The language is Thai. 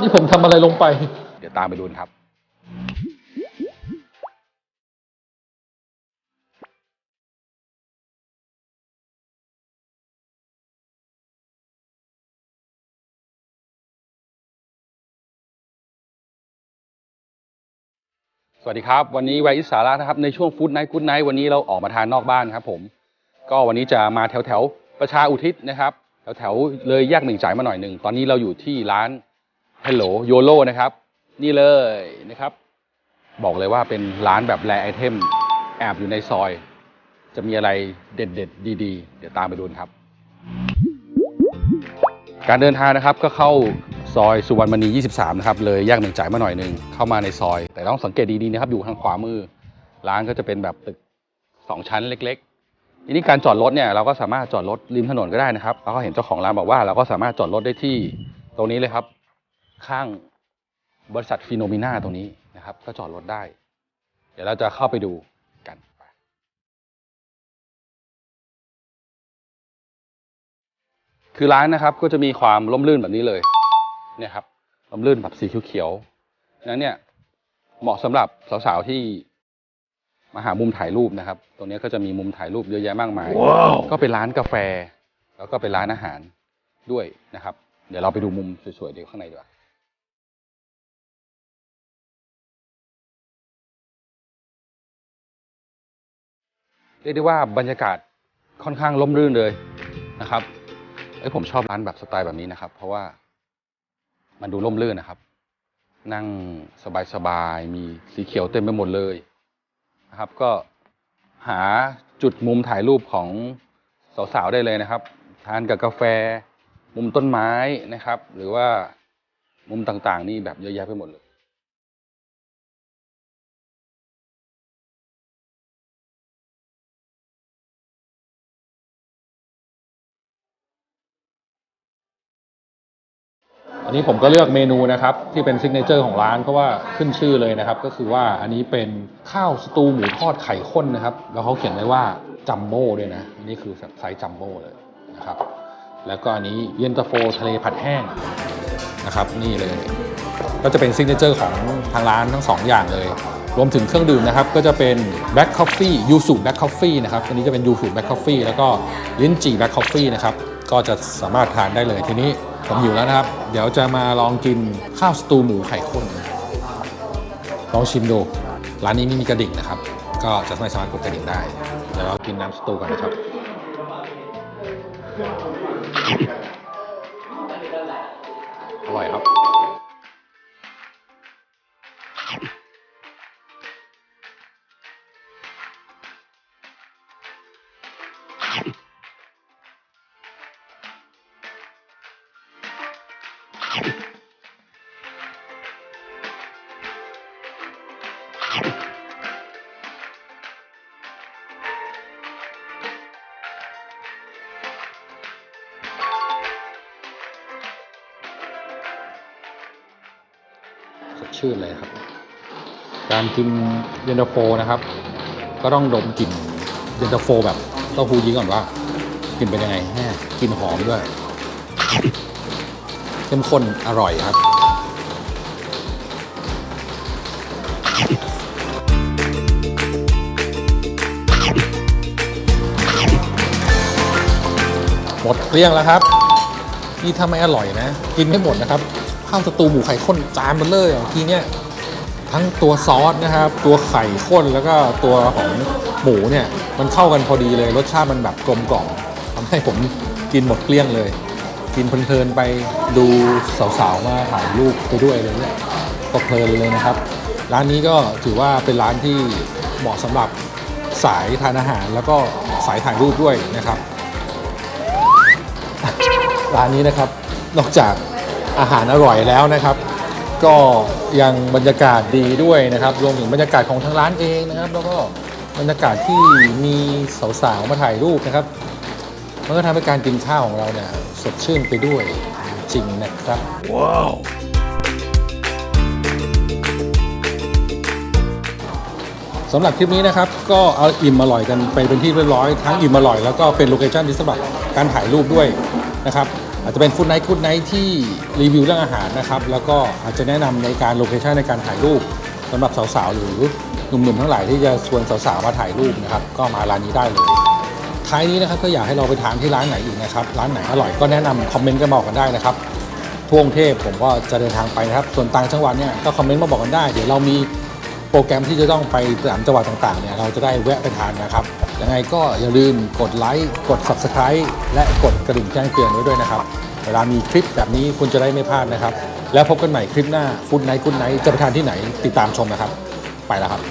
นี่ผมทำอะไรลงไป เดี๋ยวตามไปดูนะครับ สวัสดีครับ วันนี้ไวอิสาระนะครับ ในช่วงฟู้ดไนท์กู๊ดไนท์วันนี้เราออกมาทานนอกบ้านครับผม ก็วันนี้จะมาแถวแถวๆประชาอุทิศนะครับ แถวแถวๆเลยแยกหนึ่งจ่ายมาหน่อยหนึ่ง ตอนนี้เราอยู่ที่ร้าน Hello YOLO นะครับ นี่เลยนะครับ บอกเลยว่าเป็นร้านแบบแรไอเทมแอบอยู่ในซอย จะมีอะไรเด็ดๆ ดีๆ เดี๋ยวตามไปดูนครับ การเดินทางนะครับก็เข้าซอยสุวรรณมณี 23 นะครับ เลยแยกหนึ่งจ่ายมาหน่อยหนึ่งเข้ามาในซอย แต่ต้องสังเกตดีๆนะครับ อยู่ทางขวามือ ร้านก็จะเป็นแบบตึก 2 ชั้นเล็กๆทีนี้การจอดรถเนี่ยเราก็สามารถจอดรถริมถนนก็ได้นะครับ แล้วก็เห็นเจ้าของร้านบอกว่าเราก็สามารถจอดรถได้ที่ตรงนี้เลยครับ ข้างบริษัทฟิโนมิน่าตรงนี้นะครับ ก็จอดรถได้ เดี๋ยวเราจะเข้าไปดูกันไปคือร้านนะครับก็จะมีความร่มรื่นแบบนี้เลยเนี่ยครับร่มรื่นแบบสีเขียวๆนั้นเนี่ยเหมาะสำหรับสาวๆที่มาหามุมถ่ายรูปนะครับ ตรงนี้ก็จะมีมุมถ่ายรูปเยอะแยะมากมายก็เป็นร้านกาแฟ แล้วก็เป็นร้านอาหารด้วยนะครับ เดี๋ยวเราไปดูมุมสวยๆเดี๋ยวข้างในดีกว่า รียกได้ว่าบรรยากาศค่อนข้างร่มรื่นเลยนะครับเอ้ยผมชอบร้านแบบสไตล์แบบนี้นะครับ เพราะว่ามันดูร่มรื่นนะครับ นั่งสบายๆมีสีเขียวเต็มไปหมดเลยนะครับ ก็หาจุดมุมถ่ายรูปของสาวๆได้เลยนะครับ ทานกับกาแฟ มุมต้นไม้นะครับ หรือว่ามุมต่างๆ นี่แบบเยอะแยะไปหมดเลย อันนี้ผมก็เลือกเมนูนะครับที่เป็นซิกเนเจอร์ของร้านเพราะว่าขึ้นชื่อเลยนะครับ ก็คือว่าอันนี้เป็นข้าวสตูหมูทอดไข่ข้นนะครับ แล้วเขาเขียนไว้ว่าจัมโบ้ด้วยนะอันนี้คือไซส์จัมโบ้เลยนะครับ แล้วก็อันนี้เย็นตาโฟทะเลผัดแห้งนะครับ นี่เลย ก็จะเป็นซิกเนเจอร์ของทางร้านทั้งสองอย่างเลย รวมถึงเครื่องดื่มนะครับ ก็จะเป็น Black Coffee ยูสุ Black Coffee นะครับอันนี้จะเป็นยูสุ Black Coffee แล้วก็ลิ้นจี่ Black Coffee นะครับก็จะสามารถทานได้เลยทีนี้ ผมอยู่แล้วนะครับ เดี๋ยวจะมาลองกินข้าวสตูหมูไข่ข้นลองชิมดูร้านนี้ไม่มีกระดิ่งนะครับ ก็จะไม่สามารถกดกระดิ่งได้ เดี๋ยวเรากินน้ำสตูกันนะครับอร่อยครับส ชื่นเลยครับ การกินเย็นตาโฟนะครับ ก็ต้องดมกลิ่นเย็นตาโฟแบบเต้าหู้ยี้ก่อนว่ากลิ่นเป็นยังไงแม่กลิ่นหอมด้วยเข้มข้นอร่อยครับหมดเกลี้ยงแล้วครับ นี่ถ้าไม่อร่อยนะ กินไม่หมดนะครับ ข้าวสตูหมูไข่ข้นจานมันเลยอะทีเนี้ยทั้งตัวซอสนะครับ ตัวไข่ข้นแล้วก็ตัวของหมูเนี่ย มันเข้ากันพอดีเลย รสชาติมันแบบกลมกล่อมทำให้ผมกินหมดเกลี้ยงเลย กินเพลินๆไปดูสาวๆมาถ่ายรูปไปด้วยเลยเนี่ยก็เพลินเลยนะครับ ร้านนี้ก็ถือว่าเป็นร้านที่เหมาะสำหรับสายทานอาหารแล้วก็สายถ่ายรูปด้วยนะครับ ร้านนี้นะครับนอกจาก อาหารอร่อยแล้วนะครับ ก็ยังบรรยากาศดีด้วยนะครับรวมถึงบรรยากาศของทางร้านเองนะครับ แล้วก็บรรยากาศที่มีสาวๆมาถ่ายรูปนะครับมันก็ทำให้การกินข้าวของเราเนี่ยสดชื่นไปด้วยจริงนะครับ ว้าวสำหรับคลิปนี้นะครับ ก็เอาอิ่มอร่อยกันไปเป็นที่เรียบร้อยทั้งอิ่มอร่อยแล้วก็เป็นโลเคชั่นที่สำหรับการถ่ายรูปด้วยนะครับ อาจจะเป็นฟู้ดไนท์ฟู้ดไนท์ที่รีวิวเรื่องอาหารนะครับ แล้วก็อาจจะแนะนำในการโลเคชันในการถ่ายรูปสำหรับสาวๆ หรือหนุ่มๆทั้งหลายที่จะชวนสาวๆมาถ่ายรูปนะครับ ก็มาร้านนี้ได้เลยท้ายนี้นะครับก็อยากให้เราไปทานที่ร้านไหนอีกนะครับ ร้านไหนอร่อยก็แนะนำคอมเมนต์กันมาบอกกันได้นะครับทั่วกรุงเทพผมก็จะเดินทางไปนะครับ ส่วนต่างจังหวัดเนี่ยก็คอมเมนต์มาบอกกันได้ เดี๋ยวเรามีโปรแกรมที่จะต้องไปตามจังหวัดต่างๆเนี่ยเราจะได้แวะไปทานนะครับ ยังไงก็อย่าลืมกดไลค์กด Subscribe และกดกระดิ่งแจ้งเตือนไว้ด้วยนะครับ เวลามีคลิปแบบนี้คุณจะได้ไม่พลาดนะครับ แล้วพบกันใหม่คลิปหน้าฟุตไนท์คุณไนท์จะไปทานที่ไหนติดตามชมนะครับ ไปแล้วครับ